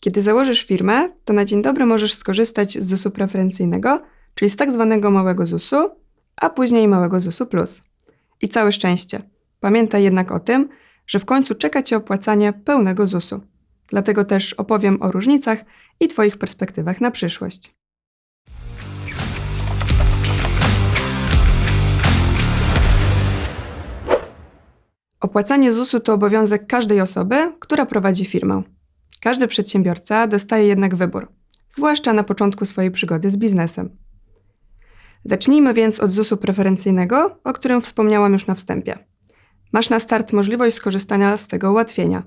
Kiedy założysz firmę, to na dzień dobry możesz skorzystać z ZUS-u preferencyjnego, czyli z tak zwanego małego ZUS-u, a później małego ZUS-u plus. I całe szczęście. Pamiętaj jednak o tym, że w końcu czeka Cię opłacanie pełnego ZUS-u. Dlatego też opowiem o różnicach i Twoich perspektywach na przyszłość. Opłacanie ZUS-u to obowiązek każdej osoby, która prowadzi firmę. Każdy przedsiębiorca dostaje jednak wybór, zwłaszcza na początku swojej przygody z biznesem. Zacznijmy więc od ZUS-u preferencyjnego, o którym wspomniałam już na wstępie. Masz na start możliwość skorzystania z tego ułatwienia.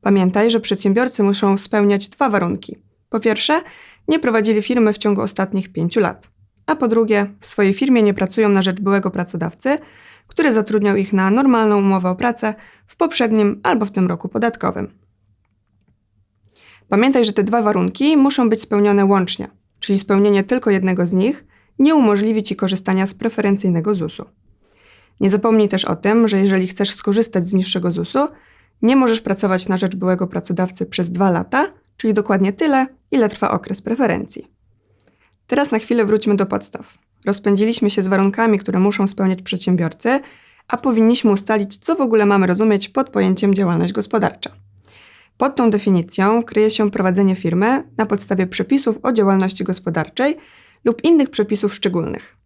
Pamiętaj, że przedsiębiorcy muszą spełniać dwa warunki. Po pierwsze, nie prowadzili firmy w ciągu ostatnich pięciu lat. A po drugie, w swojej firmie nie pracują na rzecz byłego pracodawcy, który zatrudniał ich na normalną umowę o pracę w poprzednim albo w tym roku podatkowym. Pamiętaj, że te dwa warunki muszą być spełnione łącznie, czyli spełnienie tylko jednego z nich nie umożliwi Ci korzystania z preferencyjnego ZUS-u. Nie zapomnij też o tym, że jeżeli chcesz skorzystać z niższego ZUS-u, nie możesz pracować na rzecz byłego pracodawcy przez dwa lata, czyli dokładnie tyle, ile trwa okres preferencji. Teraz na chwilę wróćmy do podstaw. Rozpędziliśmy się z warunkami, które muszą spełniać przedsiębiorcy, a powinniśmy ustalić, co w ogóle mamy rozumieć pod pojęciem działalność gospodarcza. Pod tą definicją kryje się prowadzenie firmy na podstawie przepisów o działalności gospodarczej lub innych przepisów szczególnych.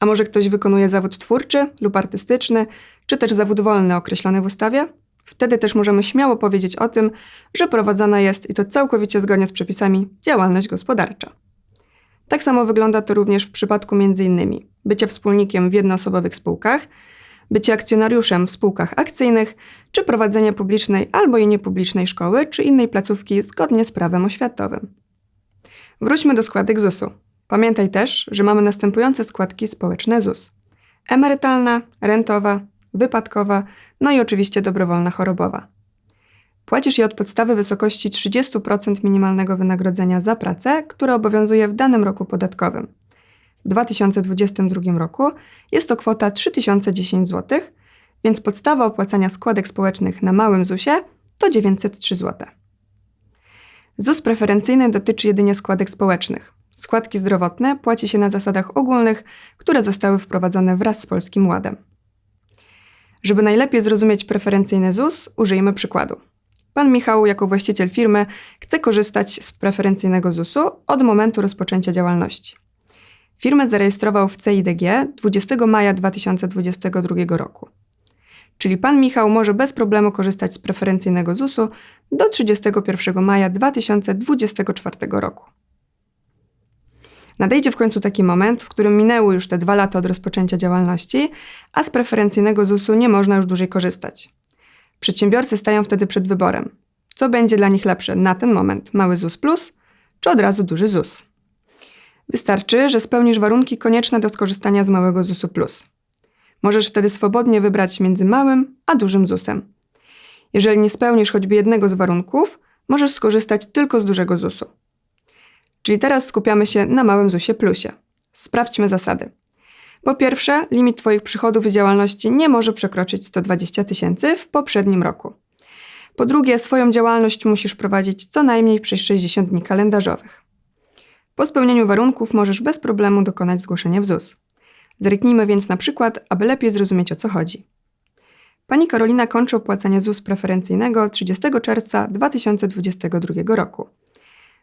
A może ktoś wykonuje zawód twórczy lub artystyczny, czy też zawód wolny określony w ustawie? Wtedy też możemy śmiało powiedzieć o tym, że prowadzona jest i to całkowicie zgodnie z przepisami działalność gospodarcza. Tak samo wygląda to również w przypadku m.in. bycia wspólnikiem w jednoosobowych spółkach, bycie akcjonariuszem w spółkach akcyjnych, czy prowadzenie publicznej albo i niepublicznej szkoły, czy innej placówki zgodnie z prawem oświatowym. Wróćmy do składek ZUS-u. Pamiętaj też, że mamy następujące składki społeczne ZUS: emerytalna, rentowa, wypadkowa, no i oczywiście dobrowolna chorobowa. Płacisz je od podstawy wysokości 30% minimalnego wynagrodzenia za pracę, które obowiązuje w danym roku podatkowym. W 2022 roku jest to kwota 3010 zł, więc podstawa opłacania składek społecznych na małym ZUS-ie to 903 zł. ZUS preferencyjny dotyczy jedynie składek społecznych. Składki zdrowotne płaci się na zasadach ogólnych, które zostały wprowadzone wraz z Polskim Ładem. Żeby najlepiej zrozumieć preferencyjny ZUS, użyjmy przykładu. Pan Michał, jako właściciel firmy, chce korzystać z preferencyjnego ZUS-u od momentu rozpoczęcia działalności. Firmę zarejestrował w CIDG 20 maja 2022 roku. Czyli pan Michał może bez problemu korzystać z preferencyjnego ZUS-u do 31 maja 2024 roku. Nadejdzie w końcu taki moment, w którym minęły już te dwa lata od rozpoczęcia działalności, a z preferencyjnego ZUS-u nie można już dłużej korzystać. Przedsiębiorcy stają wtedy przed wyborem. Co będzie dla nich lepsze na ten moment? Mały ZUS plus, czy od razu duży ZUS? Wystarczy, że spełnisz warunki konieczne do skorzystania z małego ZUS-u plus. Możesz wtedy swobodnie wybrać między małym a dużym ZUS-em. Jeżeli nie spełnisz choćby jednego z warunków, możesz skorzystać tylko z dużego ZUS-u. Czyli teraz skupiamy się na małym ZUS-ie plusie. Sprawdźmy zasady. Po pierwsze, limit Twoich przychodów z działalności nie może przekroczyć 120 tysięcy w poprzednim roku. Po drugie, swoją działalność musisz prowadzić co najmniej przez 60 dni kalendarzowych. Po spełnieniu warunków możesz bez problemu dokonać zgłoszenia w ZUS. Zerknijmy więc na przykład, aby lepiej zrozumieć o co chodzi. Pani Karolina kończy opłacanie ZUS preferencyjnego 30 czerwca 2022 roku.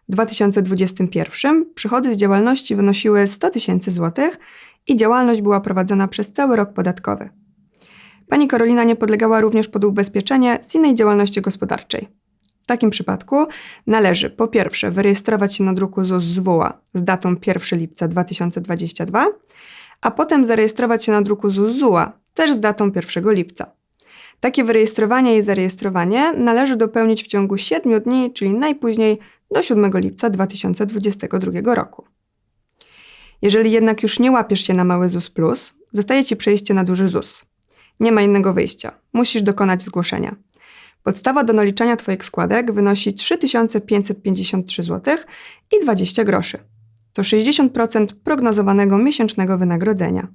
W 2021 przychody z działalności wynosiły 100 tysięcy złotych i działalność była prowadzona przez cały rok podatkowy. Pani Karolina nie podlegała również pod ubezpieczenie z innej działalności gospodarczej. W takim przypadku należy po pierwsze wyrejestrować się na druku ZUS ZWOA z datą 1 lipca 2022, a potem zarejestrować się na druku ZUS ZUA też z datą 1 lipca. Takie wyrejestrowanie i zarejestrowanie należy dopełnić w ciągu 7 dni, czyli najpóźniej do 7 lipca 2022 roku. Jeżeli jednak już nie łapiesz się na mały ZUS plus, zostaje ci przejście na duży ZUS. Nie ma innego wyjścia. Musisz dokonać zgłoszenia. Podstawa do naliczania Twoich składek wynosi 3553 zł i 20 groszy. To 60% prognozowanego miesięcznego wynagrodzenia.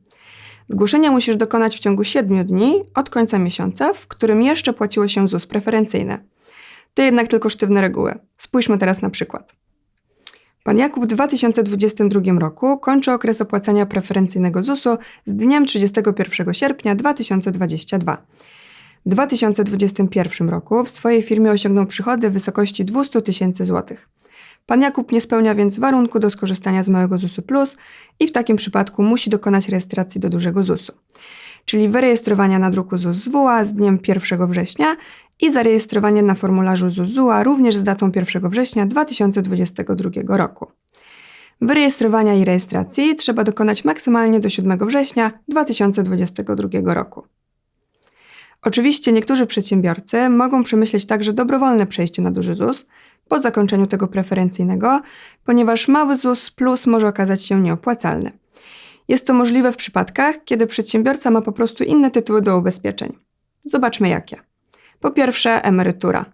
Zgłoszenia musisz dokonać w ciągu 7 dni od końca miesiąca, w którym jeszcze płaciło się ZUS preferencyjny. To jednak tylko sztywne reguły. Spójrzmy teraz na przykład. Pan Jakub w 2022 roku kończy okres opłacania preferencyjnego ZUS-u z dniem 31 sierpnia 2022. W 2021 roku w swojej firmie osiągnął przychody w wysokości 200 tysięcy złotych. Pan Jakub nie spełnia więc warunku do skorzystania z małego ZUS-u Plus i w takim przypadku musi dokonać rejestracji do dużego ZUS-u, czyli wyrejestrowania na druku ZUS ZWA z dniem 1 września i zarejestrowanie na formularzu ZUS ZUA również z datą 1 września 2022 roku. Wyrejestrowania i rejestracji trzeba dokonać maksymalnie do 7 września 2022 roku. Oczywiście niektórzy przedsiębiorcy mogą przemyśleć także dobrowolne przejście na duży ZUS po zakończeniu tego preferencyjnego, ponieważ mały ZUS plus może okazać się nieopłacalny. Jest to możliwe w przypadkach, kiedy przedsiębiorca ma po prostu inne tytuły do ubezpieczeń. Zobaczmy jakie. Po pierwsze, emerytura.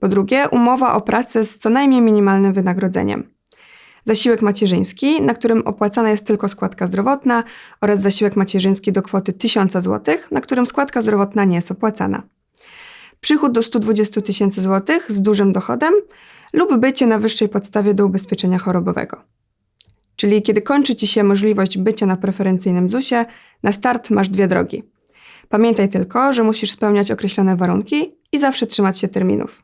Po drugie, umowa o pracę z co najmniej minimalnym wynagrodzeniem. Zasiłek macierzyński, na którym opłacana jest tylko składka zdrowotna oraz zasiłek macierzyński do kwoty 1000 zł, na którym składka zdrowotna nie jest opłacana. Przychód do 120 tysięcy złotych z dużym dochodem lub bycie na wyższej podstawie do ubezpieczenia chorobowego. Czyli kiedy kończy Ci się możliwość bycia na preferencyjnym ZUS-ie, na start masz dwie drogi. Pamiętaj tylko, że musisz spełniać określone warunki i zawsze trzymać się terminów.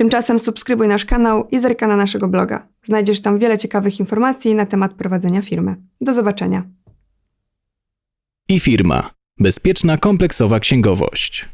Tymczasem subskrybuj nasz kanał i zerka na naszego bloga. Znajdziesz tam wiele ciekawych informacji na temat prowadzenia firmy. Do zobaczenia. i firma. Bezpieczna kompleksowa księgowość.